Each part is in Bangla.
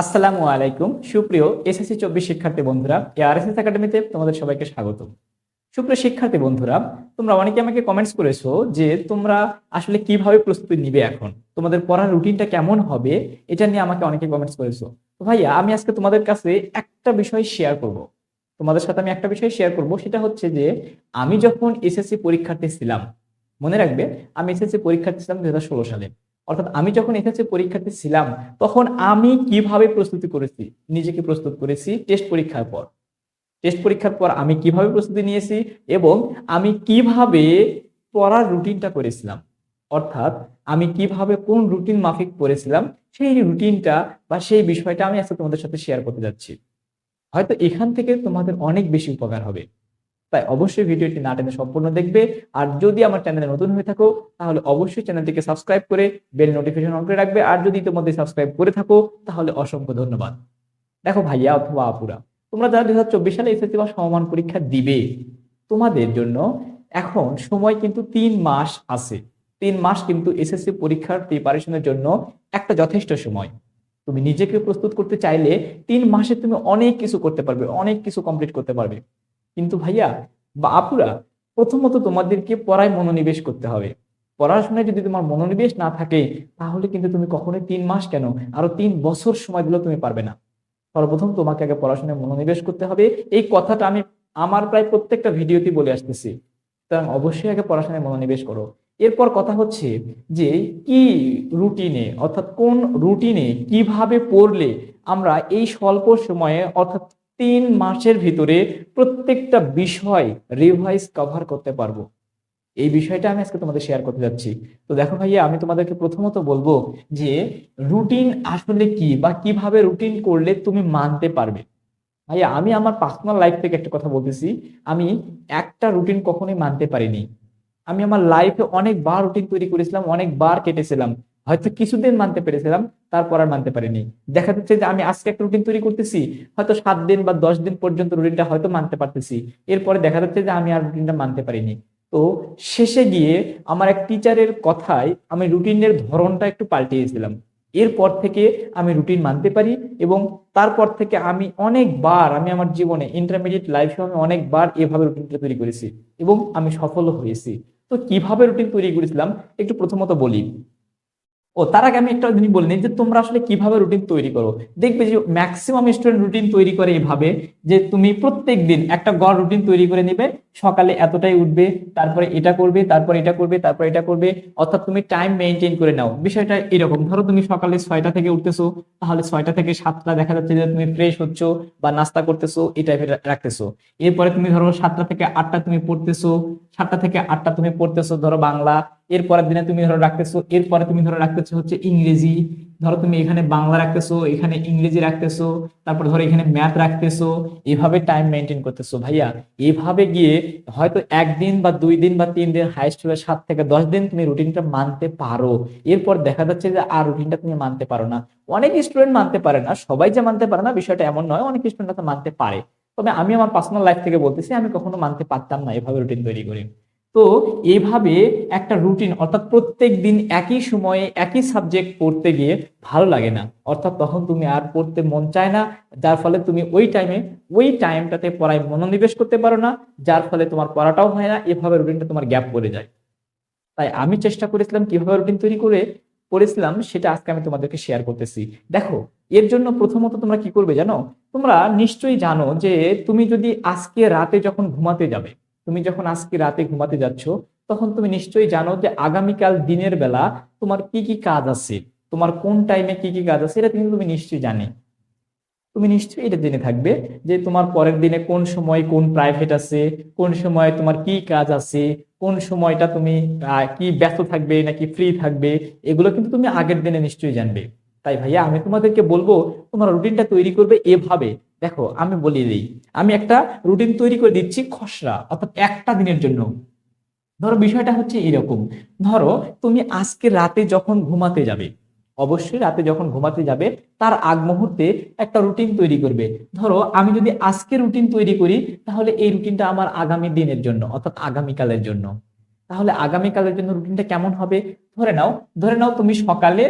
আসসালামু আলাইকুম। সুপ্রিয় এসএসসি চব্বিশ শিক্ষার্থী বন্ধুরা এআরএসএস একাডেমিতে তোমাদের সবাইকে স্বাগত সুপ্রিয় শিক্ষার্থী বন্ধুরা, তোমরা অনেকে আমাকে কমেন্টস করেছ যে তোমরা আসলে কীভাবে প্রস্তুতি নিবে এখন? তোমাদের পড়ার রুটিনটা কেমন হবে? এটা নিয়ে আমাকে অনেকে কমেন্টস করেছ। তো ভাইয়া, আমি আজকে তোমাদের কাছে একটা বিষয় শেয়ার করব। তোমাদের সাথে আমি একটা বিষয় শেয়ার করব, সেটা হচ্ছে যে আমি যখন এসএসসি পরীক্ষার্থী ছিলাম, মনে রাখবে? আমি এসএসসি পরীক্ষার্থী ছিলাম দুই হাজার ষোলো সালে। অর্থাৎ আমি যখন এসএসসি পরীক্ষার্থী ছিলাম, তখন আমি কীভাবে প্রস্তুতি করেছি? নিজেকে প্রস্তুত করেছি টেস্ট পরীক্ষার পর। টেস্ট পরীক্ষার পর আমি কীভাবে প্রস্তুতি নিয়েছি এবং আমি কীভাবে পড়ার রুটিনটা করেছিলাম? অর্থাৎ আমি কীভাবে কোন রুটিন মাফিক পড়েছিলাম সেই রুটিনটা বা সেই বিষয়টা আমি আজকে তোমাদের সাথে শেয়ার করতে যাচ্ছি। হয়তো এখান থেকে তোমাদের অনেক বেশি উপকার হবে। তাই অবশ্যই ভিডিওটি না টেনে সম্পূর্ণ দেখবে। আর যদি আমার চ্যানেলে নতুন হয়ে থাকো, তাহলে অবশ্যই চ্যানেলটিকে সাবস্ক্রাইব করে বেল নোটিফিকেশন অন করে রাখবে। আর যদি তোমাদের সাবস্ক্রাইব করে থাকো, তাহলে অসংখ্য ধন্যবাদ। দেখো ভাইয়া, অথবা আপুরা, তোমরা যারা দুই হাজার চব্বিশ সালে এসএসসি বা সমমান পরীক্ষা দিবে, তোমাদের জন্য এখন সময় কিন্তু তিন মাস আছে। তিন মাস কিন্তু এসএসসি পরীক্ষার প্রিপারেশনের জন্য একটা যথেষ্ট সময়। তুমি নিজেকে প্রস্তুত করতে চাইলে তিন মাসে তুমি অনেক কিছু করতে পারবে, অনেক কিছু কমপ্লিট করতে পারবে। কিন্তু ভাইয়া বা আপুরা প্রথমত তোমাদেরকে পড়ায় মনোনিবেশ করতে হবে। পড়াশোনায় যদি তোমার মনোনিবেশ না থাকে, তাহলে কিন্তু তুমি কখনোই তিন মাস কেন? আরও তিন বছর সময় দিলেও তুমি পারবে না। সর্বপ্রথম তোমাকে আগে পড়াশোনায় মনোনিবেশ করতে হবে। এই কথাটা আমি আমার প্রায় প্রত্যেকটা ভিডিওতে বলে আসতেছি। সুতরাং অবশ্যই আগে পড়াশোনায় মনোনিবেশ করো। এরপর কথা হচ্ছে যে, কি রুটিনে, অর্থাৎ কোন রুটিনে কীভাবে পড়লে আমরা এই স্বল্প সময়ে, অর্থাৎ তিন মাসের ভিতরে প্রত্যেকটা বিষয় রিভাইজ কভার করতে পারব। এই বিষয়টা আমি আজকে তোমাদের শেয়ার করতে যাচ্ছি। তো দেখো ভাইয়া, আমি তোমাদেরকে প্রথমত বলব যে রুটিন আসলে কি বা কীভাবে রুটিন করলে তুমি মানতে পারবে? ভাইয়া, আমি আমার পার্সোনাল লাইফ থেকে একটা কথা বলতেছি। আমি একটা রুটিন কখনোই মানতে পারিনি। আমি আমার লাইফে অনেকবার রুটিন তৈরি করেছিলাম, অনেকবার কেটেছিলাম। হয়তো কিছুদিন মানতে পেরেছিলাম, তারপর আর মানতে পারিনি। দেখা যাচ্ছে যে আমি আজকে একটা রুটিন তৈরি করতেছি, হয়তো সাত দিন বা দশ দিন পর্যন্ত রুটিনটা হয়তো মানতে পারতেছি। এরপরে দেখা যাচ্ছে যে আমি আর রুটিনটা মানতে পারিনি। তো শেষে গিয়ে আমার এক টিচারের কথায় আমি রুটিনের ধরনটা একটু পাল্টিয়েছিলাম। এরপর থেকে আমি রুটিন মানতে পারি এবং তারপর থেকে আমি অনেকবার, আমি আমার জীবনে ইন্টারমিডিয়েট লাইফে আমি অনেকবার এভাবে রুটিনটা তৈরি করেছি এবং আমি সফল হয়েছি। তো কীভাবে রুটিন তৈরি করেছিলাম, একটু প্রথমত বলি। ও, তার আগে আমি একটা জিনিস বলিনি যে তোমরা আসলে কীভাবে রুটিন তৈরি করো? দেখবে যে ম্যাক্সিমাম স্টুডেন্ট রুটিন তৈরি করে এইভাবে যে তুমি প্রত্যেক দিন একটা গড় রুটিন তৈরি করে নিবে, সকালে এতটাই উঠবে, তারপরে এটা করবে, তারপরে এটা করবে, তারপরে এটা করবে, অর্থাৎ তুমি টাইম মেনটেন করে নাও। বিষয়টা এরকম। ধরো তুমি সকালে ছয়টা থেকে উঠতেছো, তাহলে ছয়টা থেকে সাতটা দেখা যাচ্ছে যে তুমি ফ্রেশ হচ্ছ বা নাস্তা করতেছো, এই টাইপের রাখতেছো। এরপরে তুমি ধরো সাতটা থেকে আটটা তুমি পড়তেছো, সাতটা থেকে আটটা তুমি পড়তেছো, ধরো বাংলা এরপরের দিনে তুমি ধরো রাখতেছো, এরপরে তুমি ধরো রাখতেছো হচ্ছে ইংরেজি। ধরো তুমি এখানে বাংলা রাখতেছো, এখানে ইংরেজি রাখতেছো, তারপর ধরো এখানে ম্যাথ রাখতেছো, এভাবে টাইম মেনটেন করতেছো ভাইয়া। এভাবে গিয়ে হয়তো একদিন বা দুই দিন বা তিন দিন হাইস্ট হলে সাত থেকে দশ দিন তুমি রুটিনটা মানতে পারো। এরপর দেখা যাচ্ছে যে আর রুটিনটা তুমি মানতে পারো না। অনেক স্টুডেন্ট মানতে পারে না, সবাই যে মানতে পারে না, বিষয়টা এমন নয়, অনেক স্টুডেন্ট তো মানতে পারে। তবে আমি আমার পার্সোনাল লাইফ থেকে বলতেছি, আমি কখনো মানতে পারতাম না এভাবে রুটিন তৈরি করে। তো এইভাবে একটা রুটিন অর্থাৎ প্রত্যেক দিন একই সময়ে একই সাবজেক্ট পড়তে গিয়ে ভালো লাগে না। অর্থাৎ তখন তুমি আর পড়তে মন চায় না, যার ফলে তুমি ওই টাইমে ওই টাইমটাতে পড়ায় মনোনিবেশ করতে পারো না, যার ফলে তোমার পড়াটাও হয় না, এভাবে রুটিনটা তোমার গ্যাপ পড়ে যায়। তাই আমি চেষ্টা করেছিলাম কীভাবে রুটিন তৈরি করে পড়েছিলাম, সেটা আজকে আমি তোমাদেরকে শেয়ার করতেছি। দেখো, এর জন্য প্রথমত তোমরা কি করবে জানো? তোমরা নিশ্চয়ই জানো যে তুমি যদি আজকে রাতে যখন ঘুমাতে যাবে তুমি যখন আজকে রাতে ঘুমাতে যাচ্ছ, তখন তুমি নিশ্চয়ই জানো যে আগামীকাল দিনের বেলা তোমার কি কি কাজ আছে, তোমার কোন টাইমে কি কি কাজ আছে, এটা কিন্তু তুমি নিশ্চয়ই জানে। তুমি নিশ্চয়ই এটা জেনে থাকবে যে তোমার পরের দিনে কোন সময় কোন প্রাইভেট আছে, কোন সময় তোমার কি কাজ আছে, কোন সময়টা তুমি কি ব্যস্ত থাকবে নাকি ফ্রি থাকবে, এগুলো কিন্তু তুমি আগের দিনে নিশ্চয়ই জানবে। তাই ভাইয়া আমি তোমাদেরকে বলব, তোমার রুটিনটা তৈরি করবে এভাবে। দেখো, আমি বলি দিই, আমি একটা রুটিন তৈরি করে দিচ্ছি খসড়া, অর্থাৎ একটা দিনের জন্য। ধরো, বিষয়টা হচ্ছে এরকম। ধরো, তুমি আজকে রাতে যখন ঘুমাতে যাবে, অবশ্যই রাতে যখন ঘুমাতে যাবে, তার আগ মুহূর্তে একটা রুটিন তৈরি করবে। ধরো, আমি যদি আজকে রুটিন তৈরি করি, তাহলে এই রুটিনটা আমার আগামী দিনের জন্য, অর্থাৎ আগামীকালের জন্য। তাহলে আগামীকালের জন্য রুটিনটা কেমন হবে? ধরে নাও ধরে নাও তুমি সকালে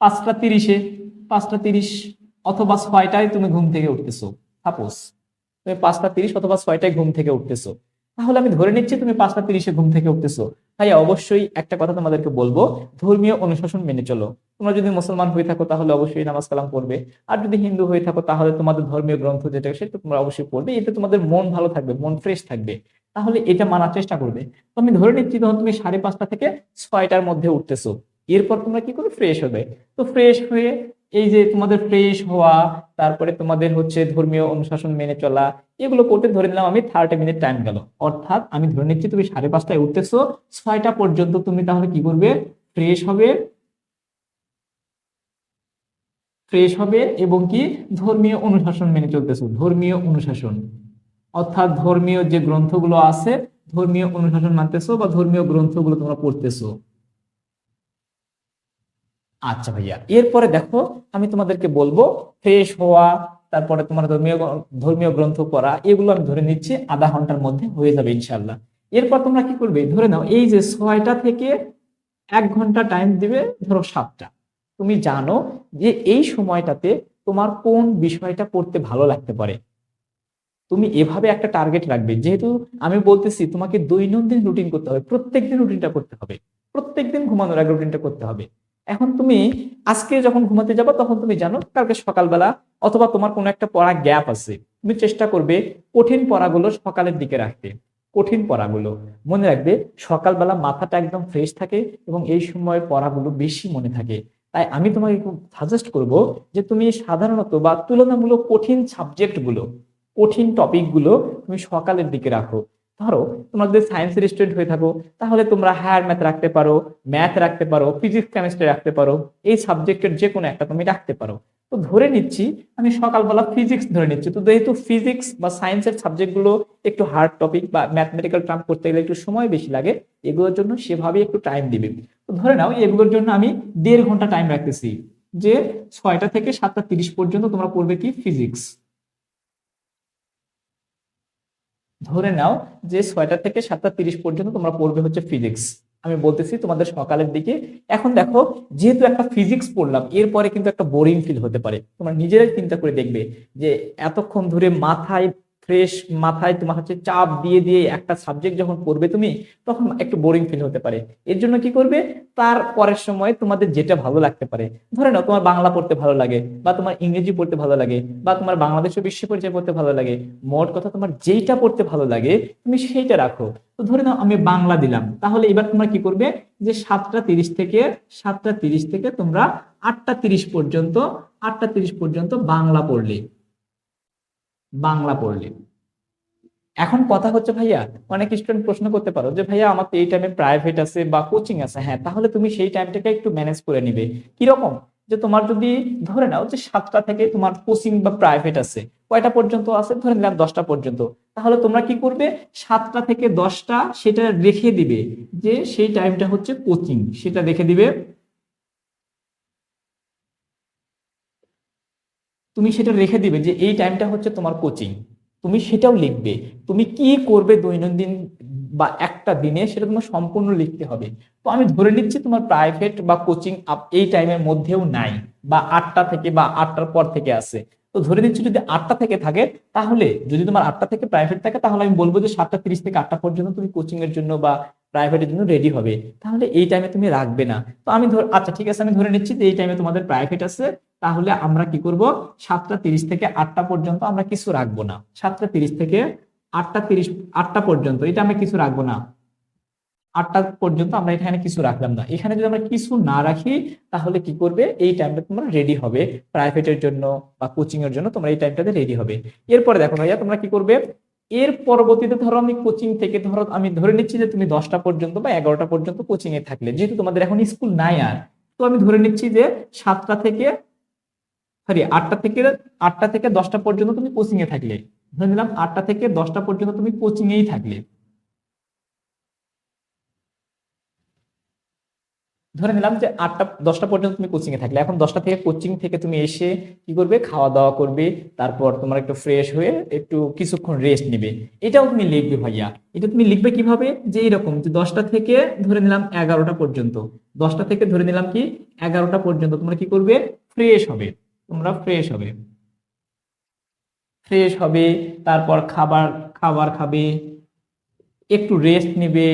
পাঁচটা তিরিশে, পাঁচটা তিরিশ অথবা ছয়টায় তুমি ঘুম থেকে উঠতেছো। সাপোজ তুমি পাঁচটা তিরিশ অথবা ছয়টায় ঘুম থেকে উঠতেছো। তাহলে আমি ধরে নিচ্ছি তুমি পাঁচটা তিরিশে ঘুম থেকে উঠতেছো। তাই অবশ্যই একটা কথা তোমাদেরকে বলব, ধর্মীয় অনুশাসন মেনে চলো। তোমরা যদি মুসলমান হয়ে থাকো তাহলে অবশ্যই নামাজ কালাম পড়বে। আর যদি হিন্দু হয়ে থাকো তাহলে তোমাদের ধর্মীয় গ্রন্থ যেটা সেটা তোমরা অবশ্যই পড়বে। এতে তোমাদের মন ভালো থাকবে, মন ফ্রেশ থাকবে। তাহলে এটা মানার চেষ্টা করবে। তো আমি ধরে নিচ্ছি তখন তুমি সাড়ে পাঁচটা থেকে ছয়টার মধ্যে উঠতেছো। এরপর তোমরা কি করবে? ফ্রেশ হবে। তো ফ্রেশ হয়ে এই যে তোমাদের ফ্রেশ হওয়া, তারপরে তোমাদের হচ্ছে ধর্মীয় অনুশাসন মেনে চলা, এগুলো করতে ধরে নিলাম আমি থার্টি মিনিট টাইম গেল। অর্থাৎ আমি ধরে নিচ্ছি তুমি সাড়ে পাঁচটায় উঠতেছো, ছয়টা পর্যন্ত তুমি তাহলে কি করবে? ফ্রেশ হবে। ফ্রেশ হবে এবং কি? ধর্মীয় অনুশাসন মেনে চলতেছো। ধর্মীয় অনুশাসন। অর্থাৎ ধর্মীয় যে গ্রন্থগুলো আছে, ধর্মীয় অনুশাসন মানতেছো বা ধর্মীয় গ্রন্থগুলো তোমরা পড়তেছো। আচ্ছা ভাইয়া, এরপরে দেখো আমি তোমাদেরকে বলব ফ্রেশ হওয়া, তারপরে তোমার ধর্মীয় ধর্মীয় গ্রন্থ পড়া, এগুলো আমি ধরে নিচ্ছি আধা ঘণ্টার মধ্যে হয়ে যাবে ইনশাল্লাহ এরপর তোমরা কি করবে? ধরে নাও, এই যে ছয়টা থেকে এক ঘণ্টা টাইম দিবে ধরো সাতটা। তুমি জানো যে এই সময়টাতে তোমার কোন বিষয়টা পড়তে ভালো লাগতে পারে। তুমি এভাবে একটা টার্গেট রাখবে। যেহেতু আমি বলতেছি তোমাকে দৈনন্দিন রুটিন করতে হবে, প্রত্যেকদিন রুটিনটা করতে হবে। প্রত্যেকদিন ঘুমানোর আগে রুটিনটা করতে হবে। এখন তুমি আজকে যখন ঘুমাতে যাবে, তখন তুমি জানো কালকে সকালবেলা অথবা তোমার কোনো একটা পড়া গ্যাপ আছে। তুমি চেষ্টা করবে কঠিন পড়াগুলো সকালের দিকে রাখতে। কঠিন পড়াগুলো। মনে রাখবে সকালবেলা মাথাটা একদম ফ্রেশ থাকে এবং এই সময় পড়াগুলো বেশি মনে থাকে। তাই আমি তোমাকে সাজেস্ট করব যে তুমি সাধারণত বা তুলনামূলক কঠিন সাবজেক্টগুলো কঠিন টপিকগুলো তুমি সকালের দিকে রাখো। ধরো, তোমরা যদি সায়েন্সের স্টুডেন্ট হয়ে থাকো, তাহলে তোমরা হায়ার ম্যাথ রাখতে পারো ম্যাথ রাখতে পারো ফিজিক্স কেমিস্ট্রি রাখতে পারো, এই সাবজেক্টের যে কোনো একটা তুমি রাখতে পারো। তো ধরে নিচ্ছি, আমি সকালবেলা ফিজিক্স ধরে নিচ্ছি। তো যেহেতু ফিজিক্স বা সায়েন্সের সাবজেক্টগুলো একটু হার্ড টপিক বা ম্যাথমেটিক্যাল টার্ম করতে গেলে একটু সময় বেশি লাগে, এগুলোর জন্য সেভাবে একটু টাইম দিবে। তো ধরে নাও, এগুলোর জন্য আমি দেড় ঘণ্টা টাইম রাখতেছি, যে ছয়টা থেকে সাতটা তিরিশ পর্যন্ত তোমরা পড়বে কি ফিজিক্স ধরে নাও যে ছয়টা থেকে সাতটা তিরিশ পর্যন্ত তোমরা পড়বে হচ্ছে ফিজিক্স আমি বলতেছি তোমাদের সকালের দিকে। এখন দেখো, যেহেতু একটা ফিজিক্স পড়লাম, এরপরে কিন্তু একটা বোরিং ফিল হতে পারে। তোমরা নিজেরাই চিন্তা করে দেখবে যে এতক্ষণ ধরে মাথায় ফ্রেশ মাথায় তোমার হচ্ছে চাপ দিয়ে দিয়ে একটা সাবজেক্ট যখন পড়বে তুমি, তখন একটু বোরিং ফিল হতে পারে। এর জন্য কি করবে? তার পরের সময় তোমাদের যেটা ভালো লাগতে পারে। ধরে নাও তোমার বাংলা পড়তে ভালো লাগে, বা তোমার ইংরেজি পড়তে ভালো লাগে, বা তোমার বাংলাদেশের বিশ্ব পরিচয় পড়তে ভালো লাগে, মোট কথা তোমার যেইটা পড়তে ভালো লাগে, তুমি সেইটা রাখো। তো ধরে নাও আমি বাংলা দিলাম, তাহলে এবার তোমরা কি করবে? যে সাতটা তিরিশ থেকে, সাতটা তিরিশ থেকে তোমরা আটটা তিরিশ পর্যন্ত, আটটা তিরিশ পর্যন্ত বাংলা পড়লে। বাংলা পড়লে। এখন কথা হচ্ছে, ভাইয়া, অনেক স্টুডেন্ট প্রশ্ন করতে পারো যে, ভাইয়া, আমার তো এই টাইমে প্রাইভেট আছে বা কোচিং আছে। হ্যাঁ তাহলে তুমি সেই টাইমটাকে একটু ম্যানেজ করে নিবে। কীরকম? যে, তোমার যদি ধরে নাও যে, সাতটা থেকে তোমার কোচিং বা প্রাইভেট আছে, কয়টা পর্যন্ত আছে? ধরে নিলাম দশটা পর্যন্ত। তাহলে তোমরা কি করবে? সাতটা থেকে দশটা সেটা রেখে দিবে যে, সেই টাইমটা হচ্ছে কোচিং সেটা রেখে দিবে তুমি সেটা রেখে দিবে যে এই টাইমটা হচ্ছে তোমার কোচিং তুমি সেটাও লিখবে। তুমি কি করবে দৈনন্দিন বা একটা দিনে সেটা তোমার সম্পূর্ণ লিখতে হবে। তো আমি ধরে নিচ্ছি তোমার প্রাইভেট বা কোচিং এই টাইমের মধ্যেও নাই বা আটটা থেকে বা আটটার পর থেকে আছে। তো ধরে নিচ্ছি যদি আটটা থেকে থাকে, তাহলে যদি তোমার আটটা থেকে প্রাইভেট থাকে, তাহলে আমি বলব যে সাতটা তিরিশ থেকে আটটা পর্যন্ত তুমি কোচিং এর জন্য বা প্রাইভেটের জন্য রেডি হবে। তাহলে এই টাইমে তুমি রাখবে না। তো আমি ধর আচ্ছা ঠিক আছে, আমি ধরে নিচ্ছি যে এই টাইমে তোমাদের প্রাইভেট আছে। তাহলে আমরা কি করব? সাতটা তিরিশ থেকে আটটা পর্যন্ত আমরা কিছু রাখব না। সাতটা তিরিশ থেকে আটটা তিরিশ, আটটা পর্যন্ত, এটা আমরা কিছু রাখব না। আটটা পর্যন্ত আমরা এখানে কিছু রাখলাম না। এখানে যদি আমরা কিছু না রাখি, তাহলে কি করবে? এই টাইমটা তোমরা রেডি হবে। প্রাইভেটের জন্য বা কোচিং এর জন্য তোমরা এই টাইমটাতে রেডি হবে। এরপরে দেখো ভাইয়া, তোমরা কি করবে? এর পরবর্তীতে ধরো আমি কোচিং থেকে ধরো আমি ধরে নিচ্ছি যে তুমি দশটা পর্যন্ত বা এগারোটা পর্যন্ত কোচিং এ থাকলে, যেহেতু তোমাদের এখন স্কুল নাই আর, তো আমি ধরে নিচ্ছি যে সাতটা থেকে সরি আটটা থেকে আটটা থেকে দশটা পর্যন্ত তুমি কোচিং এ থাকলে। ধরে নিলাম আটটা থেকে দশটা পর্যন্ত তুমি কোচিং এই থাকলে। ধরে নিলাম যে আটটা, দশটা পর্যন্ত তুমি কোচিং এ থাকলে। এখন দশটা থেকে কোচিং থেকে তুমি এসে কি করবে? খাওয়া দাওয়া করবে। তারপর তোমার একটু ফ্রেশ হয়ে একটু কিছুক্ষণ রেস্ট নিবে। এটাও তুমি লিখবে ভাইয়া। এটা তুমি লিখবে কীভাবে? যে এরকম যে দশটা থেকে ধরে নিলাম এগারোটা পর্যন্ত। দশটা থেকে ধরে নিলাম কি? এগারোটা পর্যন্ত তোমরা কি করবে? ফ্রেশ হবে। তোমরা ফ্রেশ হবে। ফ্রেশ হবে। তারপর খাবার খাবার খাবে। একটু রেস্ট নেবে,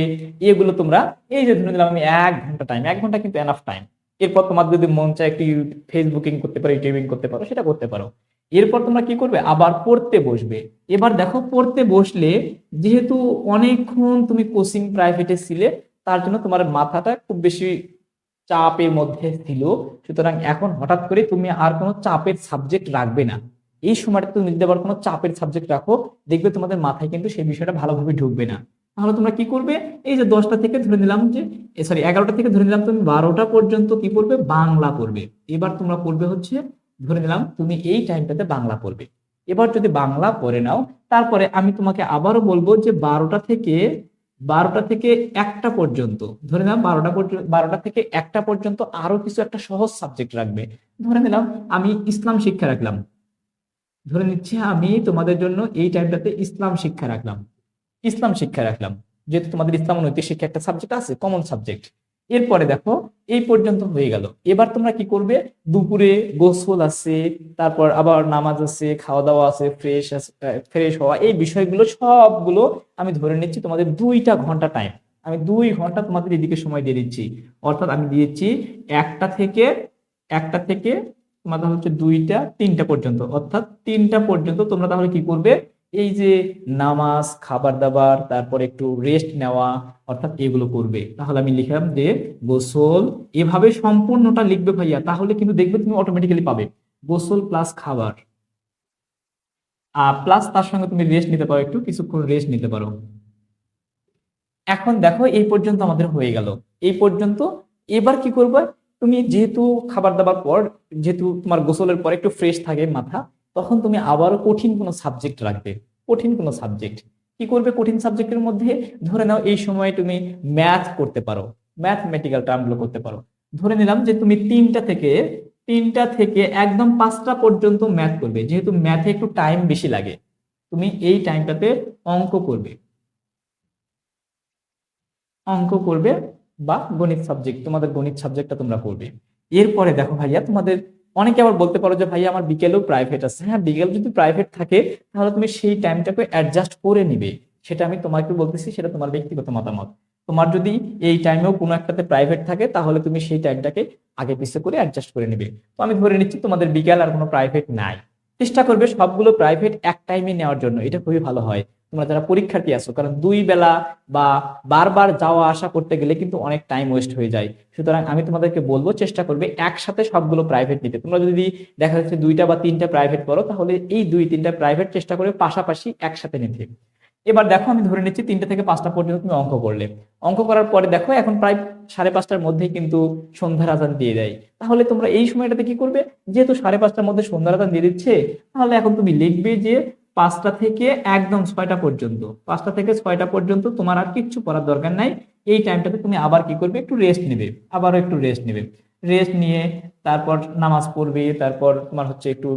এগুলো তোমরা, এই যে ধরে নিলাম আমি এক ঘণ্টা টাইম এক ঘণ্টা কিন্তু এনাফ টাইম এরপর তোমার যদি মন চায় একটু ফেসবুকিং করতে পারো ইউটিউবিং করতে পারো, সেটা করতে পারো। এরপর তোমরা কি করবে? আবার পড়তে বসবে। এবার দেখো, পড়তে বসলে যেহেতু অনেকক্ষণ তুমি কোচিং প্রাইভেটে ছিলে, তার জন্য তোমার মাথাটা খুব বেশি চাপের মধ্যে ছিল। সুতরাং এখন হঠাৎ করে তুমি আর কোনো চাপের সাবজেক্ট রাখবে না। এই সময়টা তুমি যদি আবার কোনো চাপের সাবজেক্ট রাখো, দেখবে তোমাদের মাথায় কিন্তু সেই বিষয়টা ভালোভাবে ঢুকবে না। তাহলে তোমরা কি করবে? এই যে দশটা থেকে ধরে নিলাম যে সরি এগারোটা থেকে ধরে নিলাম তুমি বারোটা পর্যন্ত কি করবে বাংলা পড়বে। এবার তোমরা পড়বে হচ্ছে, ধরে নিলাম তুমি এই টাইমটাতে বাংলা পড়বে। এবার যদি বাংলা পড়ে নাও, তারপরে আমি তোমাকে আবারও বলব যে বারোটা থেকে বারোটা থেকে একটা পর্যন্ত, ধরে নিলাম বারোটা পর্যন্ত বারোটা থেকে একটা পর্যন্ত আরও কিছু একটা সহজ সাবজেক্ট রাখবে। ধরে নিলাম আমি ইসলাম শিক্ষা রাখলাম। ধরে নিচ্ছি আমি তোমাদের জন্য এই টাইমটাতে ইসলাম শিক্ষা রাখলাম। ইসলাম শিক্ষা রাখলাম। যেহেতু তোমাদের ইসলাম নৈতিক শিক্ষা একটা সাবজেক্ট আছে কমন সাবজেক্ট এরপরে দেখো, এই পর্যন্ত হয়ে গেল। এবার তোমরা কি করবে? দুপুরে গোসল আছে, তারপর আবার নামাজ আছে খাওয়া দাওয়া আছে ফ্রেশ ফ্রেশ হওয়া। এই বিষয়গুলো সবগুলো আমি ধরে নিচ্ছি তোমাদের দুইটা ঘণ্টা টাইম আমি দুই ঘণ্টা তোমাদের এদিকে সময় দিয়ে দিচ্ছি। অর্থাৎ আমি দিয়েছি একটা থেকে একটা থেকে তোমাদের হচ্ছে দুইটা, তিনটা পর্যন্ত। অর্থাৎ তিনটা পর্যন্ত তোমরা তাহলে কি করবে? এই যে নামাজ খাবার দাবার তারপর একটু রেস্ট নেওয়া, অর্থাৎ এগুলো করবে। তাহলে আমি লিখলাম যে, গোসল এভাবে সম্পূর্ণটা লিখবে ভাইয়া, তাহলে কিন্তু দেখবে তুমি অটোমেটিক্যালি পাবে। গোসল প্লাস খাবার। প্লাস তার সঙ্গে তুমি রেস্ট নিতে পারো, একটু কিছুক্ষণ রেস্ট নিতে পারো। এখন দেখো, এই পর্যন্ত আমাদের হয়ে গেল। এই পর্যন্ত এবার কি করবে? তুমি যেহেতু খাবার দাবার পর, যেহেতু তোমার গোসলের পর একটু ফ্রেশ থাকে মাথা তখন তুমি আবারও কঠিন কোনো সাবজেক্ট রাখবে। কঠিন কোনো সাবজেক্ট কি করবে কঠিন সাবজেক্টের মধ্যে? ধরে নাও এই সময় তুমি ম্যাথ করতে পারো। ম্যাথমেটিক্যাল টার্মগুলো করতে পারো। ধরে নিলাম যে তুমি তিনটা থেকে তিনটা থেকে একদম পাঁচটা পর্যন্ত ম্যাথ করবে। যেহেতু ম্যাথে একটু টাইম বেশি লাগে। তুমি এই টাইমটাতে অঙ্ক করবে। অঙ্ক করবে বা গণিত সাবজেক্ট তোমাদের গণিত সাবজেক্টটা তোমরা করবে এরপরে দেখো ভাইয়া, তোমাদের অনেকে আবার বলতে পারো যে ভাই আমার বিকেলেও প্রাইভেট আছে। হ্যাঁ বিকেল যদি প্রাইভেট থাকে, তাহলে তুমি সেই টাইমটাকে অ্যাডজাস্ট করে নিবে। সেটা আমি তোমাকে বলতেছি, সেটা তোমার ব্যক্তিগত মতামত। তোমার যদি এই টাইমেও কোনো একটাতে প্রাইভেট থাকে, তাহলে তুমি সেই টাইমটাকে আগে পিছিয়ে করে অ্যাডজাস্ট করে নিবে। তো আমি ধরে নিচ্ছি, তোমাদের বিকেল আর কোনো প্রাইভেট নাই। চেষ্টা করবে সবগুলো প্রাইভেট এক টাইমে নেওয়ার জন্য। এটা খুবই ভালো হয়। তোমরা যারা পরীক্ষার্থী আছো, কারণ দুই বেলা বা বারবার যাওয়া আসা করতে গেলে কিন্তু অনেক টাইম ওয়েস্ট হয়ে যায়। সুতরাং আমি তোমাদেরকে বলব চেষ্টা করবে একসাথে সবগুলো প্রাইভেট নিতে। তোমরা যদি দেখা যাচ্ছে দুইটা বা তিনটা প্রাইভেট পড়ো, তাহলে এই দুই তিনটা প্রাইভেট চেষ্টা করে পাশাপাশি একসাথে নিতে। এবার দেখো আমি ধরে নিচ্ছি তিনটা থেকে পাঁচটা পর্যন্ত তুমি অঙ্ক করলে। অঙ্ক করার পরে দেখো এখন প্রায় সাড়ে পাঁচটার মধ্যেই কিন্তু সন্ধ্যার আজান দিয়ে দেয়। তাহলে তোমরা এই সময়টাতে কি করবে? যেহেতু সাড়ে পাঁচটার মধ্যে সন্ধ্যার আজান দিয়ে দিচ্ছে, তাহলে এখন তুমি লিখবে যে পাঁচটা থেকে একদম ছয়টা পর্যন্ত। পাঁচটা থেকে ছয়টা পর্যন্ত তোমার আর কিচ্ছু করার দরকার নাই। এই টাইমটাতে তুমি আবার কি করবে? একটু রেস্ট নেবে। আবারও একটু রেস্ট নেবে। রেস্ট নিয়ে তারপর নামাজ পড়বে, তারপর তোমার হচ্ছে একটু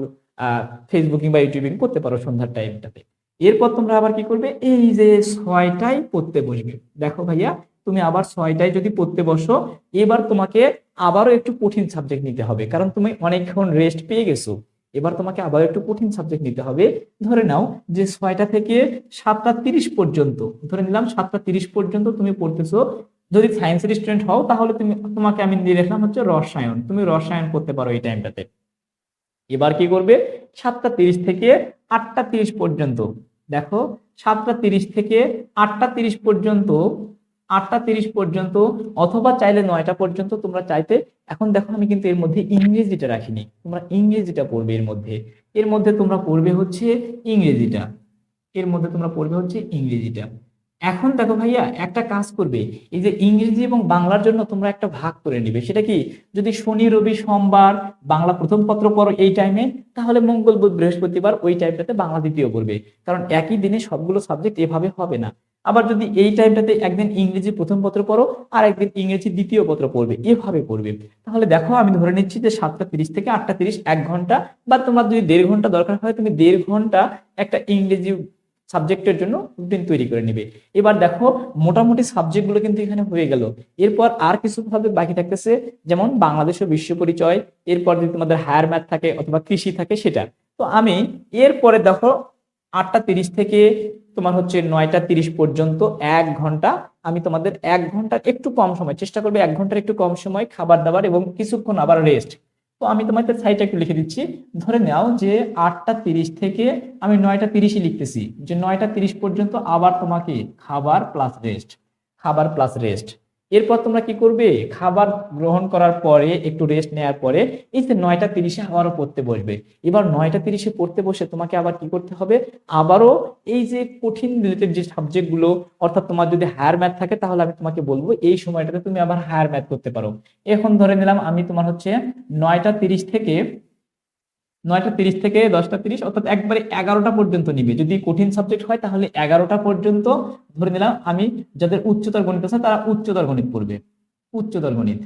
ফেসবুকিং বা ইউটিউবিং করতে পারো সন্ধ্যার টাইমটাতে এরপর তোমরা আবার কি করবে? এই যে ছয়টায় পড়তে বসবে। দেখো ভাইয়া, তুমি আবার ছয়টায় যদি পড়তে বসো, এবার তোমাকে আবারও একটু কঠিন সাবজেক্ট নিতে হবে। কারণ তুমি অনেকক্ষণ রেস্ট পেয়ে গেছো। এবার তোমাকে আবার একটু কঠিন সাবজেক্ট নিতে হবে। ধরে নাও যে ছয়টা থেকে সাতটা তিরিশ পর্যন্ত, ধরে নিলাম সাতটা তিরিশ পর্যন্ত তুমি পড়তেছো। যদি সায়েন্সের স্টুডেন্ট হও, তাহলে তুমি, তোমাকে আমি দিয়ে রাখলাম হচ্ছে রসায়ন। তুমি রসায়ন করতে পারো এই টাইমটাতে এবার কি করবে? সাতটা তিরিশ থেকে আটটা তিরিশ পর্যন্ত। দেখো, সাতটা তিরিশ থেকে আটটা তিরিশ পর্যন্ত আটটা তিরিশ পর্যন্ত অথবা চাইলে নয়টা পর্যন্ত তোমরা চাইতে। এখন দেখো, আমি কিন্তু এর মধ্যে ইংরেজিটা রাখিনি। তোমরা ইংরেজিটা পড়বে এর মধ্যে। এর মধ্যে তোমরা পড়বে হচ্ছে ইংরেজিটা। এর মধ্যে তোমরা পড়বে হচ্ছে ইংরেজিটা। এখন দেখো ভাইয়া, একটা কাজ করবে। এই যে ইংরেজি এবং বাংলার জন্য তোমরা একটা ভাগ করে নিবে। সেটা কি? যদি শনি, রবি, সোমবার বাংলা প্রথম পত্র পড়ো এই টাইমে তাহলে মঙ্গল, বুধ, বৃহস্পতিবার ওই টাইমটাতে বাংলা দ্বিতীয় পড়বে। কারণ একই দিনে সবগুলো সাবজেক্ট এভাবে হবে না। আবার যদি এই টাইমটাতে একদিন ইংরেজি প্রথম পত্র পড়ো, আর একদিন ইংরেজি দ্বিতীয় পত্র পড়বে, এভাবে পড়বে। তাহলে দেখো, আমি ধরে নিচ্ছি যে সাতটা তিরিশ থেকে আটটা তিরিশ, এক ঘণ্টা, বা তোমার যদি দেড় ঘণ্টা দরকার হয়, তুমি দেড় ঘণ্টা একটা ইংরেজি সাবজেক্টের জন্য রুটিন তৈরি করে নিবে। এবার দেখো, মোটামুটি সাবজেক্টগুলো কিন্তু এখানে হয়ে গেল। এরপর আর কিছু সাবজেক্ট বাকি থাকতেছে, যেমন বাংলাদেশ ও বিশ্ব পরিচয়, এরপর যদি তোমাদের হায়ার ম্যাথ থাকে অথবা কৃষি থাকে সেটা। তো আমি এরপরে দেখো, আটটা তিরিশ থেকে তোমার হচ্ছে নয়টা তিরিশ পর্যন্ত এক ঘণ্টা। আমি তোমাদের এক ঘণ্টার একটু কম সময়, চেষ্টা করবে এক ঘণ্টার একটু কম সময় খাবার দাবার এবং কিছুক্ষণ আবার রেস্ট তো আমি তোমাদের সাইডটা একটু লিখে দিচ্ছি। ধরে নাও যে আটটা তিরিশ থেকে আমি নয়টা তিরিশই লিখতেছি। যে নয়টা তিরিশ পর্যন্ত আবার তোমাকে খাবার প্লাস রেস্ট খাবার প্লাস রেস্ট এরপর তোমরা কি করবে? খাবার গ্রহণ করার পরে, একটু রেস্ট নেওয়ার পরে, এই যে নয়টা তিরিশে আবারও পড়তে বসবে। এবার নয়টা তিরিশে পড়তে বসে তোমাকে আবার কি করতে হবে? আবারও এই যে কঠিন রিলেটেড যে সাবজেক্টগুলো অর্থাৎ তোমার যদি হায়ার ম্যাথ থাকে, তাহলে আমি তোমাকে বলব, এই সময়টাতে তুমি আবার হায়ার ম্যাথ করতে পারো। এখন ধরে নিলাম আমি তোমার হচ্ছে নয়টা তিরিশ থেকে নয়টা তিরিশ থেকে দশটা তিরিশ, অর্থাৎ একবারে এগারোটা পর্যন্ত নিবে। যদি কঠিন সাবজেক্ট হয়, তাহলে এগারোটা পর্যন্ত ধরে নিলাম আমি যাদের উচ্চতর গণিত আছে, তারা উচ্চতর গণিত পড়বে। উচ্চতর গণিত।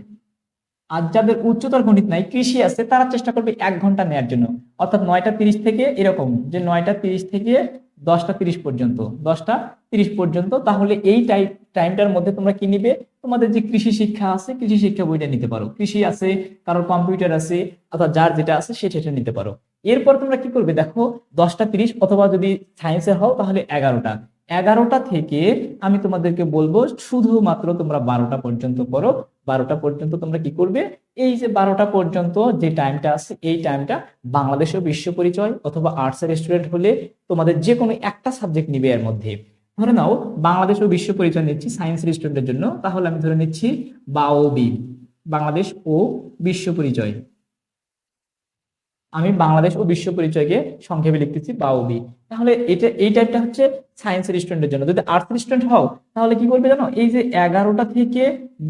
আর যাদের উচ্চতর গণিত নাই, কৃষি আছে, তারা চেষ্টা করবে এক ঘণ্টা নেয়ার জন্য। অর্থাৎ নয়টা তিরিশ থেকে এরকম, যে নয়টা তিরিশ থেকে দশটা তিরিশ পর্যন্ত, দশটা তিরিশ পর্যন্ত, তাহলে এই টাইম টাইমটার মধ্যে তোমরা কি নিবে? তোমাদের যে কৃষি শিক্ষা আছে, কৃষি শিক্ষা বইটা নিতে পারো। কৃষি আছে কারোর কম্পিউটার আছে অর্থাৎ যার যেটা আছে সেটা সেটা নিতে পারো। এরপর তোমরা কি করবে? দেখো, দশটা তিরিশ অথবা যদি সায়েন্সের হও, তাহলে এগারোটা। এগারোটা থেকে আমি তোমাদেরকে বলব শুধুমাত্র তোমরা বারোটা পর্যন্ত করো বারোটা পর্যন্ত তোমরা কি করবে? এই যে বারোটা পর্যন্ত যে টাইমটা আছে, এই টাইমটা বাংলাদেশের বিশ্ব পরিচয় অথবা আর্টসের স্টুডেন্ট হলে তোমাদের যে কোনো একটা সাবজেক্ট নিবে এর মধ্যে। ধরে নাও, বাংলাদেশ ও বিশ্ব পরিচয় নিচ্ছি সায়েন্সের স্টুডেন্টের জন্য। তাহলে আমি ধরে নিচ্ছি বাওবি বাংলাদেশ ও বিশ্ব পরিচয়। আমি বাংলাদেশ ও বিশ্ব পরিচয়কে সংক্ষেপে লিখতেছি বাওবি তাহলে এটা, এই টাইপটা হচ্ছে সায়েন্সের স্টুডেন্টের জন্য। যদি আর্টসের স্টুডেন্ট হও, তাহলে কি করবে জানো? এই যে এগারোটা থেকে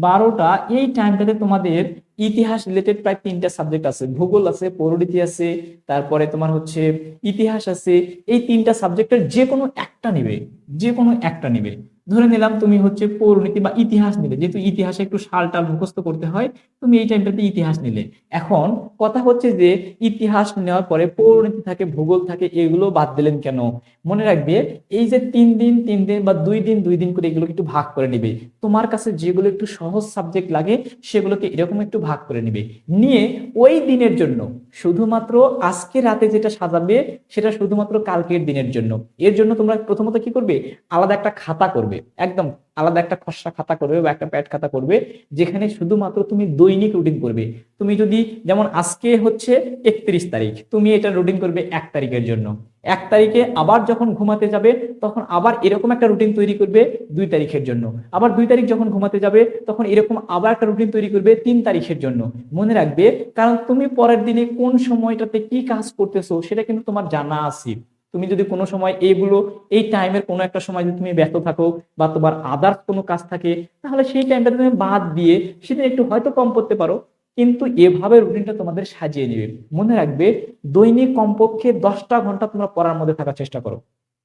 বারোটা, এই টাইমটাতে তোমাদের ইতিহাস রিলেটেড প্রায় তিনটা সাবজেক্ট আছে। ভূগোল আছে পৌরনীতি আছে, তারপরে তোমার হচ্ছে ইতিহাস আছে। এই তিনটা সাবজেক্টের যে কোনো একটা নিবে যে কোনো একটা নিবে। ধরে নিলাম তুমি হচ্ছে পৌরনীতি বা ইতিহাস নিলে। যেহেতু ইতিহাসে একটু সাল টাল মুখস্থ করতে হয়, তুমি এই টাইমটাতে ইতিহাস নিলে। এখন কথা হচ্ছে যে, ইতিহাস নেওয়ার পরে পৌরনীতি থাকে, ভূগোল থাকে, এগুলো বাদ দিলেন কেন? মনে রাখবে, এই যে তিন দিন তিন দিন বা দুই দিন দুই দিন করে এগুলোকে একটু ভাগ করে নিবে। তোমার কাছে যেগুলো একটু সহজ সাবজেক্ট লাগে, সেগুলোকে এরকম একটু ভাগ করে নিবে। নিয়ে ওই দিনের জন্য, শুধুমাত্র আজকে রাতে যেটা সাজাবে, সেটা শুধুমাত্র কালকের দিনের জন্য। এর জন্য তোমরা প্রথমত কি করবে? আলাদা একটা খাতা করবে। একদম আলাদা একটা খসড়া খাতা করবে বা একটা প্যাড খাতা করবে, যেখানে শুধুমাত্র তুমি দৈনিক রুটিন করবে। তুমি যদি, যেমন আজকে হচ্ছে একত্রিশ তারিখ, তুমি এটা রুটিন করবে এক তারিখের জন্য। এক তারিখে আবার যখন ঘুমাতে যাবে, তখন আবার এরকম একটা রুটিন তৈরি করবে দুই তারিখের জন্য। আবার দুই তারিখ যখন ঘুমাতে যাবে, তখন এরকম আবার একটা রুটিন তৈরি করবে তিন তারিখের জন্য। মনে রাখবে, কারণ তুমি পরের দিনে কোন সময়টাতে কি কাজ করতেছো, সেটা কিন্তু তোমার জানা আছে। তুমি যদি কোনো সময় এইগুলো এই টাইমের কোনো একটা সময় যদি তুমি ব্যস্ত থাকো বা তোমার আদার্স কোনো কাজ থাকে, তাহলে সেই টাইমটা তুমি বাদ দিয়ে সেদিন একটু হয়তো কম করতে পারো। কিন্তু এভাবে রুটিনটা তোমাদের সাজিয়ে নেবে মনে রাখবে, দৈনিক কমপক্ষে দশটা ঘণ্টা তোমরা পড়ার মধ্যে থাকার চেষ্টা করো।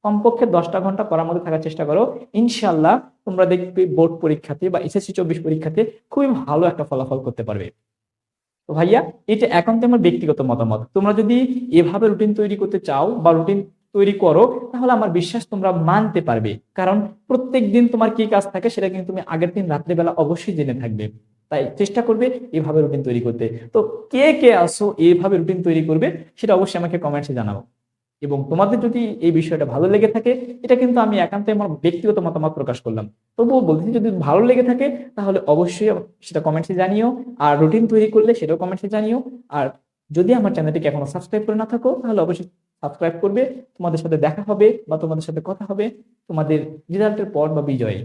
কমপক্ষে দশটা ঘণ্টা পড়ার মধ্যে থাকার চেষ্টা করো। ইনশাল্লাহ তোমরা দেখবে বোর্ড পরীক্ষাতে বা এসএসসি চব্বিশ পরীক্ষাতে খুবই ভালো একটা ফলাফল করতে পারবে। তো ভাইয়া, এটা একান্ত আমার ব্যক্তিগত মতামত। তোমরা যদি এভাবে রুটিন তৈরি করতে চাও বা রুটিন তৈরি করো, তাহলে আমার বিশ্বাস তোমরা মানতে পারবে। কারণ প্রত্যেক দিন তোমার কি কাজ থাকে সেটা কিন্তু তুমি আগের দিন রাত্রেবেলা অবশ্যই জেনে থাকবে। তাই চেষ্টা করবে এভাবে রুটিন তৈরি করতে। তো কে কে আসো এইভাবে রুটিন তৈরি করবে সেটা অবশ্যই আমাকে কমেন্টসে জানাব এবং তোমাদের যদি এই বিষয়টা ভালো লেগে থাকে, এটা কিন্তু আমি একান্ত আমার ব্যক্তিগত মতামত প্রকাশ করলাম। তবুও বলছি, যদি ভালো লেগে থাকে, তাহলে অবশ্যই সেটা কমেন্টসে জানিও। আর রুটিন তৈরি করলে সেটাও কমেন্টসে জানিও। আর যদি আমার চ্যানেলটিকে এখনও সাবস্ক্রাইব করে না থাকো, তাহলে অবশ্যই সাবস্ক্রাইব করবে। তোমাদের সাথে দেখা হবে বা তোমাদের সাথে কথা হবে। তোমাদের রেজাল্টের পর বা বিজয়ে।